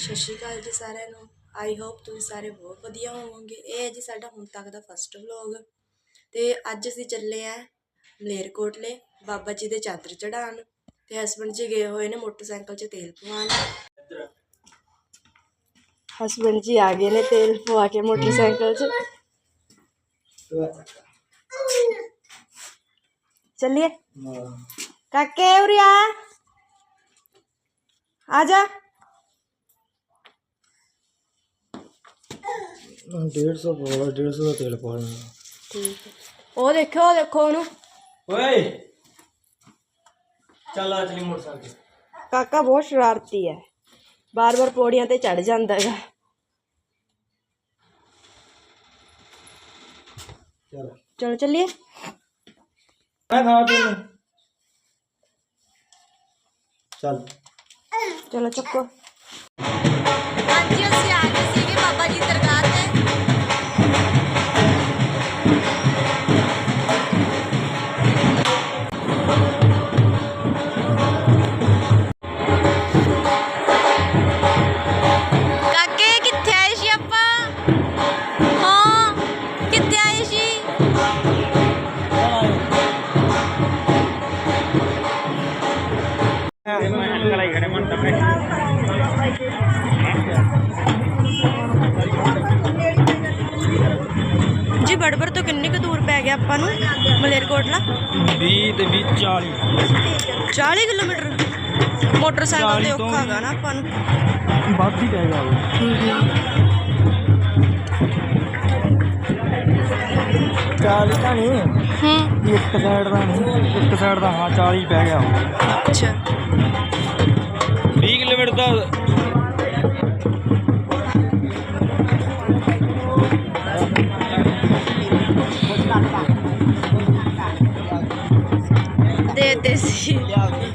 ਸਤਿ ਸ਼੍ਰੀ ਅਕਾਲ ਜੀ ਸਾਰਿਆਂ ਨੂੰ। ਆਈ ਹੋਪ ਤੁਸੀਂ ਸਾਰੇ ਬਹੁਤ ਵਧੀਆ ਹੋਵੋਗੇ। ਇਹ ਹੈ ਜੀ ਸਾਡਾ ਹੁਣ ਤੱਕ ਦਾ ਫਸਟ ਵਲੌਗ ਤੇ ਅੱਜ ਅਸੀਂ ਚੱਲੇ ਆਂ ਮਲੇਰਕੋਟਲੇ ਬਾਬਾ ਜੀ ਦੇ ਚਾਦਰ ਚੜਾਉਣ। ਤੇ ਹਸਬੰਡ ਜੀ ਗਏ ਹੋਏ ਨੇ ਮੋਟਰਸਾਈਕਲ 'ਚ ਤੇਲ ਪਵਾਉਣ। ਹਸਬੰਡ ਜੀ ਆ ਗਏ ਨੇ ਤੇਲ ਪਵਾ ਕੇ ਮੋਟਰਸਾਈਕਲ 'ਚ। ਚੱਲੀਏ? ਕਾਕੇ ਉਰੇ ਆ। ਆ ਜਾ। ਡੇਢ ਸੌ ਪਵਾ ਡੇਢ ਸੌ ਦਾ ਤੇਲ ਪਾ ਲੈਣਾ। ਠੀਕ ਹੈ। ਉਹ ਦੇਖੋ ਉਹ ਦੇਖੋ ਉਹਨੂੰ। ਓਏ! ਚੱਲ ਆ ਚਲੀ ਮੋਟਰਸਾਈਕਲ ਕਾਕਾ ਬਹੁਤ ਸ਼ਰਾਰਤੀ ਹੈ। ਬਾਰ-ਬਾਰ ਪੌੜੀਆਂ ਤੇ ਚੜ ਜਾਂਦਾ ਹੈਗਾ। ਚੱਲ। ਚਲੋ ਚੱਲੀਏ। ਮੈਂ ਖਾ ਤੈਨੂੰ ਚੱਲ। ਚਲੋ ਚੱਕੋ। ਜੀ ਬੜਬੜ ਤੋਂ ਕਿੰਨੀ ਕੁ ਦੂਰ ਪੈ ਗਿਆ ਆਪਾਂ ਨੂੰ ਮਲੇਰਕੋਟਲਾ? 20 ਤੇ 20 40 40 ਕਿਲੋਮੀਟਰ। ਮੋਟਰਸਾਈਕਲ ਤੇ 40 ਤੋਂ ਔਖਾ ਹੈਗਾ ਨਾ ਆਪਾਂ ਨੂੰ। ਵੱਧ ਹੀ ਪੈ ਗਿਆ ਚਾਲੀ ਤਾਂ ਨਹੀਂ ਹੂੰ। ਇੱਕ ਸਾਈਡ ਦਾ ਨਹੀਂ ਇੱਕ ਸਾਈਡ ਦਾ ਹਾਂ 40 ਪੈ ਗਿਆ ਅੱਛਾ। 20 ਕਿਲੋਮੀਟਰ ਦਾ ਦੇ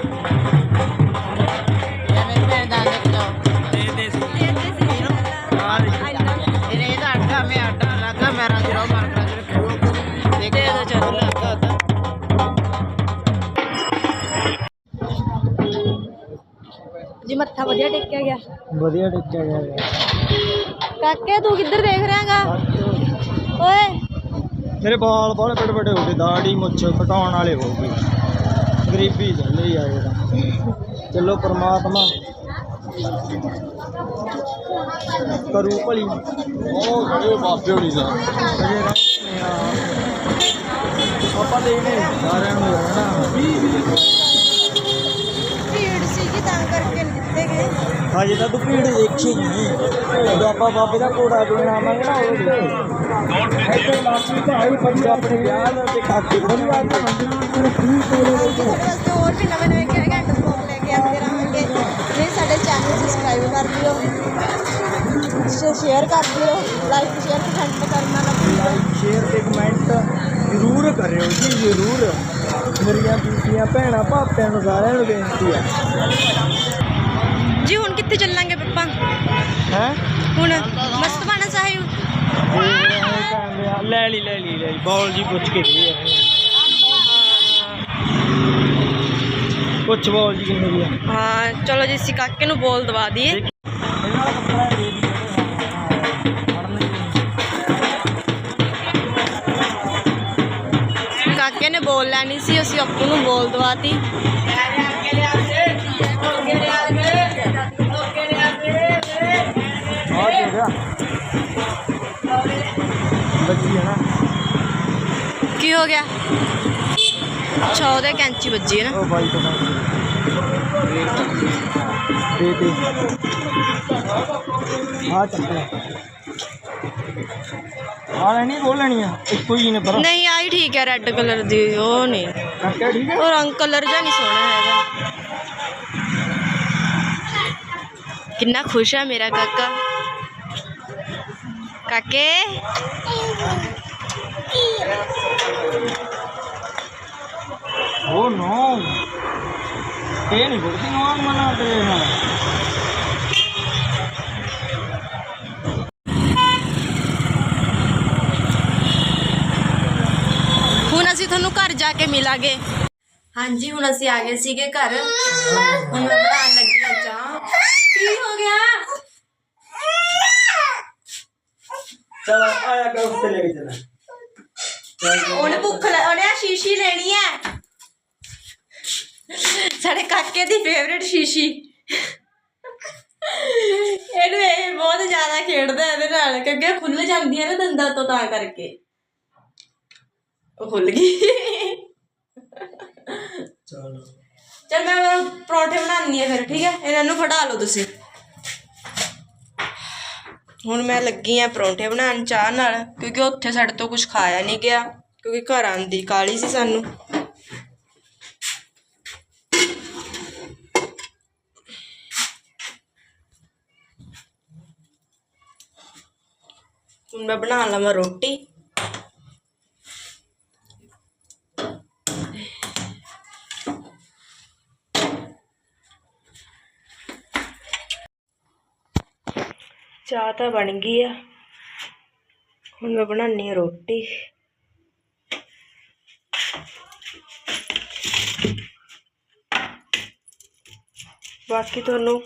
ਦੇ ਦੇ ਸੀ ਚਲੋ ਜੀ ਮੱਥਾ ਵਧੀਆ ਟੇਕਿਆ ਗਿਆ। ਵਧੀਆ ਟਿਕਿਆ ਗਿਆ ਕਾਕੇ ਤੂੰ ਕਿੱਧਰ ਦੇਖ ਰਿਹਾਗਾ? ਓਏ। ਮੇਰੇ ਬਾਲ ਬਾਲੇ ਬੜੇ ਬੜੇ ਹੋ ਗਏ ਦਾੜੀ ਮੁੱਛ ਘਟਾਉਣ ਵਾਲੇ ਹੋ ਗਏ। ਗਰੀਬੀ ਚੱਲੇ ਆ ਜਿਹੜਾ ਚਲੋ ਪ੍ਰਮਾਤਮਾ ਕਰੂ ਭਲੀ। ਉਹ ਜਿਹੜੇ ਬਾਪੇ ਹੋਣੀ ਦਾ। ਆਪਾਂ ਦੇ ਨੇ ਸਾਰਿਆਂ ਨੂੰ ਰਹਿਣਾ। ਭੀੜ ਸੀਗੀ ਤਾਂ ਕਰਕੇ ਦਿੱਤੇ ਗਏ। ਹਜੇ ਤਾਂ ਤੂੰ ਭੀੜ ਦੇਖੀ ਨਹੀਂ। ਜਦੋਂ ਆਪਾਂ ਬਾਬੇ ਦਾ ਕੋੜਾ ਦੇਣ ਆਵਾਂਗੇ ਨਾ ਉਹ ਦੇ ਇੱਥੇ ਲਾਸੀ ਤਾਂ ਆਈ ਬੰਦੇ ਆਪਣੇ ਵਿਆਹ ਦਾ ਤੇ ਕਾਕੇ ਬਣੀ ਆ ਕੇ ਸਾਡੇ ਵਾਸਤੇ ਹੋਰ ਵੀ ਨਵੇਂ ਨਵੇਂ ਕਿਹੜੇ ਘੰਟੇ ਫੋਨ ਲੈ ਕੇ ਆਉਂਦੇ ਰਹਾਂਗੇ। ਪਲੀਜ਼ ਸਾਡੇ ਚੈਨਲ ਸਬਸਕ੍ਰਾਈਬ ਕਰ ਦਿਓ। ਸ਼ੇਅਰ ਕਰ ਦਿਓ। ਲਾਈਕ ਸ਼ੇਅਰ ਕਮੈਂਟ ਕਰਨਾ ਨਾ ਭੁੱਲਿਓ ਲਾਈਕ ਸ਼ੇਅਰ ਤੇ ਕਮੈਂਟ ਜ਼ਰੂਰ ਕਰਿਓ ਜੀ ਜ਼ਰੂਰ। ਮੇਰੀਆਂ ਬੀਬੀਆਂ ਭੈਣਾਂ ਭਾਪਿਆਂ ਨੂੰ ਸਾਰਿਆਂ ਨੂੰ ਬੇਨਤੀ ਹੈ ਜੀ ਹੁਣ ਕਿੱਥੇ ਚੱਲਾਂਗੇ ਪਪਾ? ਹੈ? ਹੁਣ ਮਸਤਵਾਨਾ ਲੈ ਲਈ ਲੈ ਲਈ ਲੈ ਲਈ। ਬੋਲ ਜੀ ਪੁੱਛ ਕੇ ਗਈ ਹੈ ਪੁੱਛ ਬੋਲ ਜੀ ਕਿੰਨੇ ਦੀ ਆ। ਹਾਂ ਚਲੋ ਜੀ ਅਸੀਂ ਕਾਕੇ ਨੂੰ ਬੋਲ ਦਵਾ ਦਈਏ। ਕਾਕੇ ਨੇ ਬੋਲ ਲੈਣੀ ਸੀ ਅਸੀਂ ਆਪੂ ਨੂੰ ਬੋਲ ਦਵਾਤੀ ਆ ਗਿਆ ਬੱਜੀ ਹੈ ਨਾ? ਕੀ ਹੋ ਗਿਆ? ਅੱਛਾ ਉਹਦੇ ਕੈਂਚੀ ਵੱਜੀ ਹੈ ਨਾ। ਉਹ ਬਾਈ ਪਤਾ ਦੇ ਦੇ ਆ ਚੱਕਰ ਆ ਲੈਣੀ ਬੋਲ ਲੈਣੀ ਆ। ਇੱਕੋ ਹੀ ਨੇ ਪਰ। ਨਹੀਂ ਆਈ ਠੀਕ ਹੈ ਰੈੱਡ ਕਲਰ ਦੀ ਉਹ ਨਹੀਂ। ਕਾਕਾ ਠੀਕ ਹੈ? ਉਹ ਰੰਗ ਕਲਰ ਜਿਹਾ ਨਹੀਂ ਸੋਹਣਾ ਹੈਗਾ। ਕਿੰਨਾ ਖੁਸ਼ ਹੈ ਮੇਰਾ ਕਾਕਾ। ਕਾਕੇ ਓ ਨੋ ਇਹ ਨਹੀਂ ਬੁੜਦੀ ਨਵਾਂ ਮਨਾ ਤੇ ਨਾਲ ਹੁਣ ਅਸੀਂ ਤੁਹਾਨੂੰ ਘਰ ਜਾ ਕੇ ਮਿਲਾਂਗੇ। ਹਾਂਜੀ ਹੁਣ ਅਸੀਂ ਆ ਗਏ ਸੀਗੇ ਘਰ। ਹੁਣ ਮੈਂ ਬਣਾਉਣ ਲੱਗੀ ਆ ਚਾਹ। ਕੀ ਹੋ ਗਿਆ? ਚਲ ਆਇਆ ਕਰ ਉੱਤੇ ਲੈ ਕੇ ਚੱਲ ਚੱਲ ਉਹਨੇ ਭੁੱਖ ਲ- ਉਹਨੇ ਆਹ ਸ਼ੀਸ਼ੀ ਲੈਣੀ ਹੈ। ਸਾਡੇ ਕਾਕੇ ਦੀ ਫੇਵਰੇਟ ਸ਼ੀਸ਼ੀ। ਇਹਨੂੰ ਇਹ ਬਹੁਤ ਜ਼ਿਆਦਾ ਖੇਡਦਾ ਇਹਦੇ ਨਾਲ ਕਿਉਂਕਿ ਇਹ ਖੁੱਲ ਜਾਂਦੀ ਹੈ ਨਾ ਦੰਦਾਂ ਤੋਂ ਤਾਂ ਕਰਕੇ। ਉਹ ਖੁੱਲ ਗਈ। ਚਲ। ਚਲ ਮੈਂ ਪਰੌਂਠੇ ਬਣਾਉਣੀ ਆ ਫਿਰ ਠੀਕ ਹੈ? ਇਹਨਾਂ ਨੂੰ ਫੜਾ ਲਓ ਤੁਸੀਂ। ਹੁਣ ਮੈਂ ਲੱਗੀ ਆ ਪਰੌਂਠੇ ਬਣਾਉਣ ਚਾਹ ਨਾਲ, ਕਿਉਂਕਿ ਉੱਥੇ ਸਾਡੇ ਤੋਂ ਕੁਝ ਖਾਇਆ ਨਹੀਂ ਗਿਆ, ਕਿਉਂਕਿ ਘਰ ਆਂਦੀ ਕਾਲੀ ਸੀ ਸਾਨੂੰ। ਹੁਣ ਮੈਂ ਬਣਾ ਲਵਾਂ ਰੋਟੀ। ਚਾਹ ਤਾਂ ਬਣ ਗਈ ਆ। ਹੁਣ ਮੈਂ ਬਣਾਉਣੀ ਆ ਰੋਟੀ। ਬਾਕੀ ਤੁਹਾਨੂੰ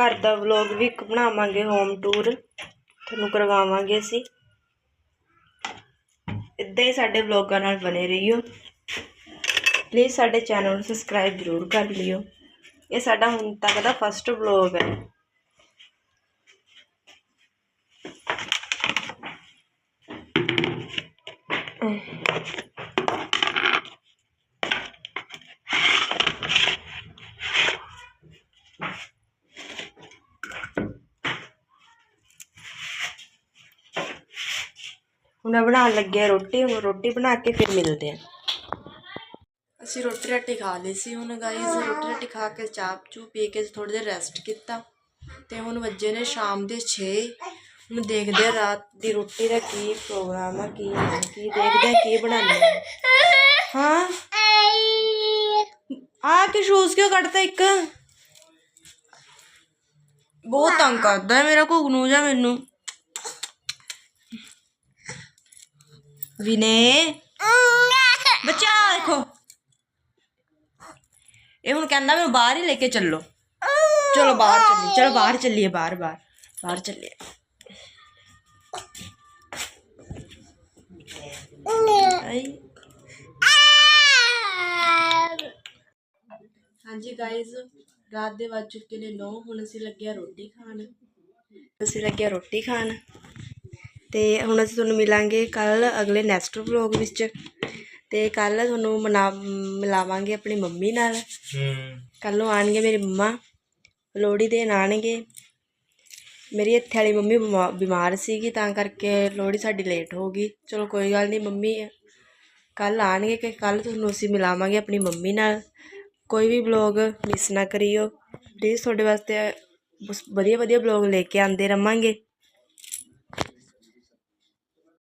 ਘਰ ਦਾ ਵਲੌਗ ਵੀ ਇੱਕ ਬਣਾਵਾਂਗੇ ਹੋਮ ਟੂਰ ਤੁਹਾਨੂੰ ਕਰਵਾਵਾਂਗੇ ਅਸੀਂ। ਇੱਦਾਂ ਹੀ ਸਾਡੇ ਵਲੌਗਾਂ ਨਾਲ ਬਣੇ ਰਹੀਓ। ਪਲੀਜ਼ ਸਾਡੇ ਚੈਨਲ ਨੂੰ ਸਬਸਕ੍ਰਾਈਬ ਜ਼ਰੂਰ ਕਰ ਲਿਓ। ਇਹ ਸਾਡਾ ਹੁਣ ਤੱਕ ਦਾ ਫਸਟ ਵਲੌਗ ਹੈ। ਹੁਣ ਮੈਂ ਬਣਾਉਣ ਲੱਗੇ ਰੋਟੀ, ਹੁਣ ਰੋਟੀ ਬਣਾ ਕੇ ਫਿਰ ਮਿਲਦੇ ਆ ਅਸੀਂ ਰੋਟੀ ਰਾਟੀ ਖਾ ਲਈ ਸੀ ਹੁਣ ਗਾਈਸ ਰੋਟੀ ਰਾਟੀ ਖਾ ਕੇ ਚਾਪ ਚੂ ਪੀ ਕੇ ਥੋੜੀ ਦੇਰ ਰੈਸਟ ਕੀਤਾ ਤੇ ਹੁਣ ਵੱਜੇ ਨੇ ਸ਼ਾਮ ਦੇ 6 ਹੁਣ ਦੇਖਦੇ ਆ ਰਾਤ ਦੀ ਰੋਟੀ ਦਾ ਕੀ ਪ੍ਰੋਗਰਾਮ ਆ ਕੀ ਨਹੀਂ, ਕੀ ਦੇਖਦੇ ਆ ਕੀ ਬਣਾਉਂਦੇ ਆ। ਹਾਂ। ਆ ਕੇ ਸ਼ੂਜ਼ ਕਿਉਂ ਕੱਢਤਾ ਇੱਕ? ਬਹੁਤ ਤੰਗ ਕਰਦਾ ਹੈ ਮੇਰਾ ਘੁਗਨੂ ਜਾ ਮੈਨੂੰ। ਵਿਨੇ। ਬੱਚਾ ਦੇਖੋ। ਇਹ ਹੁਣ ਕਹਿੰਦਾ ਮੈਨੂੰ ਬਾਹਰ ਹੀ ਲੈ ਕੇ ਚੱਲੋ। ਚਲੋ ਬਾਹਰ ਚੱਲੀਏ ਚਲੋ ਬਾਹਰ ਚੱਲੀਏ ਬਾਹਰ ਬਾਹਰ ਬਾਹਰ ਚੱਲੀਏ। ਆਈ। ਹਾਂਜੀ ਗਾਇਜ਼ ਰਾਤ ਦੇ ਵੱਜ ਚੁੱਕੇ ਨੇ 9 ਹੁਣ ਅਸੀਂ ਲੱਗਿਆ ਰੋਟੀ ਖਾਣ। ਅਸੀਂ ਲੱਗਿਆ ਰੋਟੀ ਖਾਣ ਤੇ ਹੁਣ ਅਸੀਂ ਤੁਹਾਨੂੰ ਮਿਲਾਂਗੇ ਕੱਲ ਅਗਲੇ ਨੈਕਸਟ ਵਲੌਗ ਵਿੱਚ ਤੇ ਕੱਲ ਤੁਹਾਨੂੰ ਮਨਾ ਮਿਲਾਵਾਂਗੇ ਆਪਣੀ ਮੰਮੀ ਨਾਲ। ਹੂੰ। ਕੱਲ ਨੂੰ ਆਣਗੇ ਮੇਰੀ ਮੰਮਾ ਲੋਹੜੀ ਦੇਣ ਆਣਗੇ ਮੇਰੀ ਇੱਥੇ ਵਾਲੀ ਮੰਮੀ ਬਿਮਾ- ਬਿਮਾਰ ਸੀਗੀ ਤਾਂ ਕਰਕੇ ਲੋਹੜੀ ਸਾਡੀ ਲੇਟ ਹੋ ਗਈ। ਚਲੋ ਕੋਈ ਗੱਲ ਨਹੀਂ ਮੰਮੀ ਕੱਲ ਆਣਗੇ ਕਿ ਕੱਲ ਤੁਹਾਨੂੰ ਅਸੀਂ ਮਿਲਾਵਾਂਗੇ ਆਪਣੀ ਮੰਮੀ ਨਾਲ। ਕੋਈ ਵੀ ਬਲੌਗ ਮਿਸ ਨਾ ਕਰਿਓ। ਪਲੀਜ਼ ਤੁਹਾਡੇ ਵਾਸਤੇ ਬਸ ਵਧੀਆ ਵਧੀਆ ਬਲੌਗ ਲੈ ਕੇ ਆਉਂਦੇ ਰਵਾਂਗੇ।